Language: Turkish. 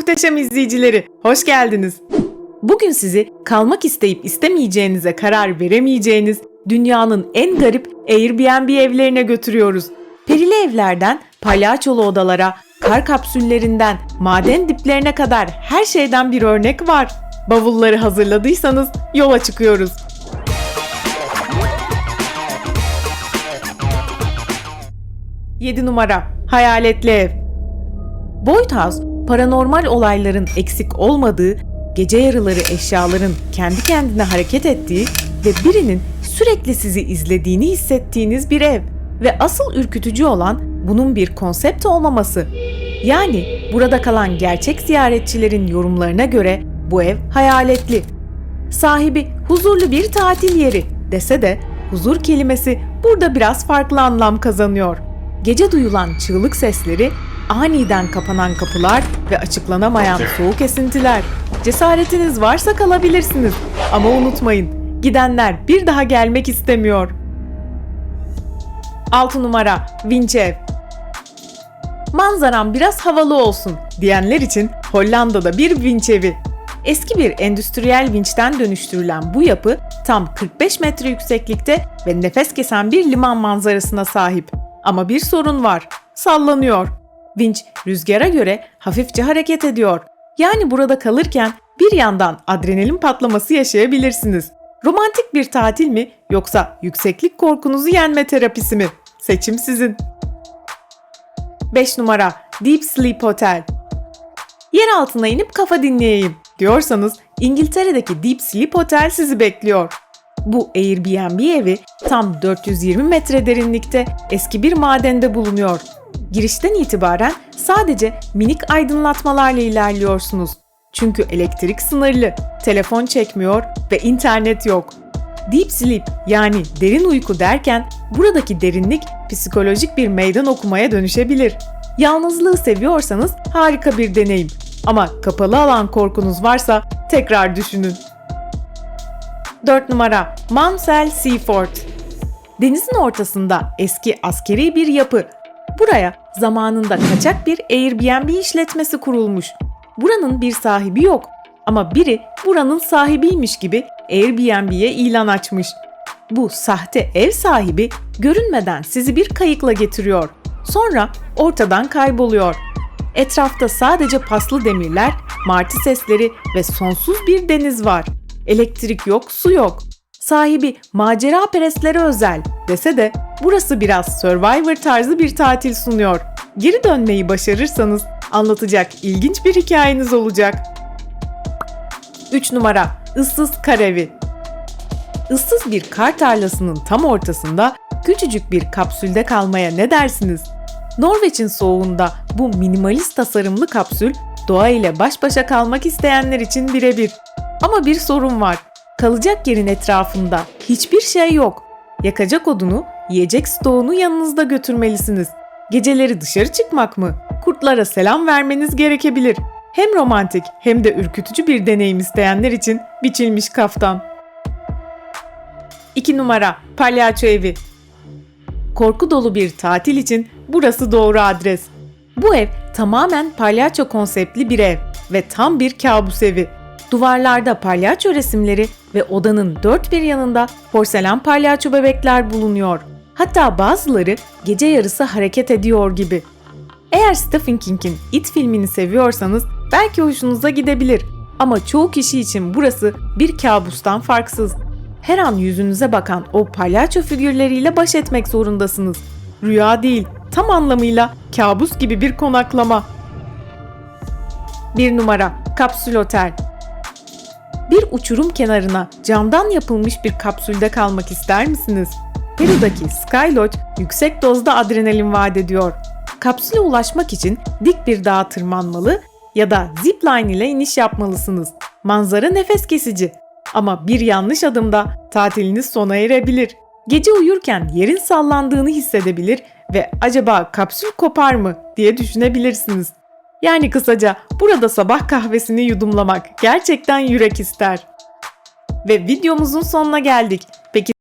muhteşem izleyicileri, hoş geldiniz. Bugün sizi kalmak isteyip istemeyeceğinize karar veremeyeceğiniz dünyanın en garip Airbnb evlerine götürüyoruz. Perili evlerden palyaçolu odalara, kar kapsüllerinden maden diplerine kadar her şeyden bir örnek var. Bavulları hazırladıysanız yola çıkıyoruz. Yedi numara Hayaletli Ev Boyd House, paranormal olayların eksik olmadığı, gece yarıları eşyaların kendi kendine hareket ettiği ve birinin sürekli sizi izlediğini hissettiğiniz bir ev. Ve asıl ürkütücü olan bunun bir konsept olmaması. Yani burada kalan gerçek ziyaretçilerin yorumlarına göre bu ev hayaletli. Sahibi huzurlu bir tatil yeri dese de huzur kelimesi burada biraz farklı anlam kazanıyor. Gece duyulan çığlık sesleri, aniden kapanan kapılar ve açıklanamayan soğuk esintiler. Cesaretiniz varsa kalabilirsiniz ama unutmayın, gidenler bir daha gelmek istemiyor. 6 numara Vinç Ev Manzaram biraz havalı olsun diyenler için Hollanda'da bir vinç evi. Eski bir endüstriyel vinçten dönüştürülen bu yapı tam 45 metre yükseklikte ve nefes kesen bir liman manzarasına sahip. Ama bir sorun var. Sallanıyor. Vinç rüzgara göre hafifçe hareket ediyor. Yani burada kalırken bir yandan adrenalin patlaması yaşayabilirsiniz. Romantik bir tatil mi yoksa yükseklik korkunuzu yenme terapisi mi? Seçim sizin. 5 numara Deep Sleep Hotel. Yer altına inip kafa dinleyeyim diyorsanız İngiltere'deki Deep Sleep Hotel sizi bekliyor. Bu Airbnb evi tam 420 metre derinlikte eski bir madende bulunuyor. Girişten itibaren sadece minik aydınlatmalarla ilerliyorsunuz. Çünkü elektrik sınırlı, telefon çekmiyor ve internet yok. Deep sleep yani derin uyku derken buradaki derinlik psikolojik bir meydan okumaya dönüşebilir. Yalnızlığı seviyorsanız harika bir deneyim. Ama kapalı alan korkunuz varsa tekrar düşünün. 4 numara Mansell Seafort Denizin ortasında eski askeri bir yapı. Buraya zamanında kaçak bir Airbnb işletmesi kurulmuş. Buranın bir sahibi yok ama biri buranın sahibiymiş gibi Airbnb'ye ilan açmış. Bu sahte ev sahibi görünmeden sizi bir kayıkla getiriyor. Sonra ortadan kayboluyor. Etrafta sadece paslı demirler, martı sesleri ve sonsuz bir deniz var. Elektrik yok, su yok. Sahibi macera perestlere özel dese de burası biraz Survivor tarzı bir tatil sunuyor. Geri dönmeyi başarırsanız anlatacak ilginç bir hikayeniz olacak. 3 numara Issız Karevi Issız bir kar tarlasının tam ortasında küçücük bir kapsülde kalmaya ne dersiniz? Norveç'in soğuğunda bu minimalist tasarımlı kapsül doğa ile baş başa kalmak isteyenler için birebir. Ama bir sorun var. Kalacak yerin etrafında hiçbir şey yok. Yakacak odunu, yiyecek stoğunu yanınızda götürmelisiniz. Geceleri dışarı çıkmak mı? Kurtlara selam vermeniz gerekebilir. Hem romantik hem de ürkütücü bir deneyim isteyenler için biçilmiş kaftan. 2 numara Palyaço Evi Korku dolu bir tatil için burası doğru adres. Bu ev tamamen palyaço konseptli bir ev ve tam bir kabus evi. Duvarlarda palyaço resimleri ve odanın dört bir yanında porselen palyaço bebekler bulunuyor. Hatta bazıları gece yarısı hareket ediyor gibi. Eğer Stephen King'in It filmini seviyorsanız belki hoşunuza gidebilir. Ama çoğu kişi için burası bir kabustan farksız. Her an yüzünüze bakan o palyaço figürleriyle baş etmek zorundasınız. Rüya değil, tam anlamıyla kabus gibi bir konaklama. 1 numara Kapsül Otel Bir uçurum kenarına camdan yapılmış bir kapsülde kalmak ister misiniz? Peru'daki Sky Lodge yüksek dozda adrenalin vaat ediyor. Kapsüle ulaşmak için dik bir dağa tırmanmalı ya da zipline ile iniş yapmalısınız. Manzara nefes kesici. Ama bir yanlış adımda tatiliniz sona erebilir. Gece uyurken yerin sallandığını hissedebilir ve acaba kapsül kopar mı diye düşünebilirsiniz. Yani kısaca burada sabah kahvesini yudumlamak gerçekten yürek ister. Ve videomuzun sonuna geldik. Peki